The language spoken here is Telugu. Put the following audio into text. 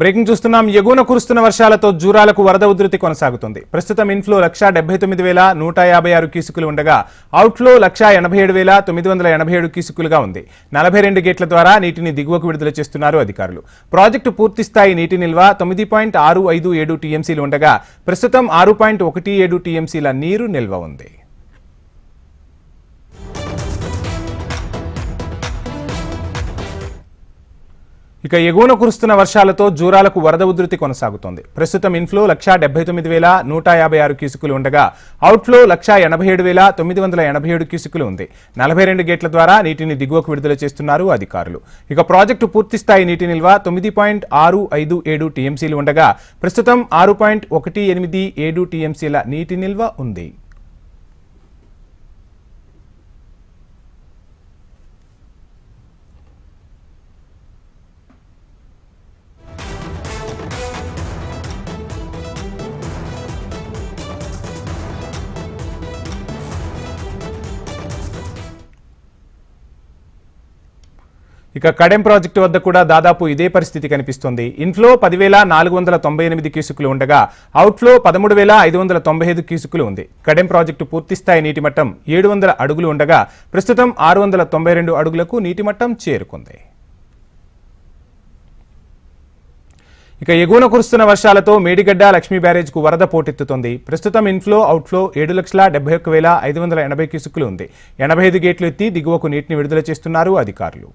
బ్రేకింగ్ చూస్తున్నాం. ఎగువన కురుస్తున్న వర్షాలతో జూరాలకు వరద ఉధృతి కొనసాగుతుంది. ప్రస్తుతం ఇన్ఫ్లో లక్ష డెబ్బై తొమ్మిది వేల నూట యాభై ఆరు కీసుకులు ఉండగా అవుట్ఫ్లో లక్ష ఎనభై ఏడు వేల తొమ్మిది వందల ఎనభై ఏడు కీసుకులుగా ఉంది. నలభై రెండు గేట్ల ద్వారా నీటిని దిగువకు విడుదల చేస్తున్నారు అధికారులు. ప్రాజెక్టు పూర్తి స్థాయి నీటి నిల్వ తొమ్మిది పాయింట్ ఆరు ఐదు ఏడు టీఎంసీలు ఉండగా ప్రస్తుతం ఆరు పాయింట్ ఒకటి ఏడు టీఎంసీల నీరు నిల్వ ఉంది. ఇక ఎగువన కురుస్తున్న వర్షాలతో జూరాలకు వరద ఉధృతి కొనసాగుతోంది. ప్రస్తుతం ఇన్ఫ్లో లక్షా డెబ్బై తొమ్మిది వేల నూట యాభై ఆరు క్యూసుకులు ఉండగా అవుట్ఫ్లో లక్షా ఎనభై ఏడు వేల తొమ్మిది వందల ఎనభై ఏడు క్యూసుకులు ఉంది. నలభై రెండు గేట్ల ద్వారా నీటిని దిగువకు విడుదల చేస్తున్నారు అధికారులు. ఇక ప్రాజెక్టు పూర్తిస్థాయి నీటి నిల్వ తొమ్మిది పాయింట్ ఆరు ఐదు ఏడు టీఎంసీలు ఉండగా ప్రస్తుతం ఆరు పాయింట్ ఒకటి ఎనిమిది ఏడు టీఎంసీల నీటి నిల్వ ఉంది. ఇక కడెం ప్రాజెక్టు వద్ద కూడా దాదాపు ఇదే పరిస్థితి కనిపిస్తోంది. ఇన్ఫ్లో పదివేల నాలుగు వందల తొంభై ఎనిమిది క్యూసుకులు ఉండగా అవుట్ఫ్లో పదమూడు వేల ఐదు వందల తొంభై ఐదు క్యూసుకులు ఉంది. కడెం ప్రాజెక్టు పూర్తిస్థాయి నీటి మట్టం ఏడు వందల అడుగులు ఉండగా ప్రస్తుతం ఆరు వందల తొంభై రెండు అడుగులకు నీటి మట్టం చేరుకుంది. ఇక ఎగువన కురుస్తున్న వర్షాలతో మేడిగడ్డ లక్ష్మీ బ్యారేజ్కు వరద పోటెత్తుతోంది. ప్రస్తుతం ఇన్ఫ్లో అవుట్ఫ్లో ఏడు లక్షల డెబ్బై ఒక్క వేల ఐదు వందల ఎనభై క్యూసుకులు ఉంది. ఎనభై ఐదు గేట్లు ఎత్తి దిగువకు నీటిని విడుదల చేస్తున్నారు అధికారులు.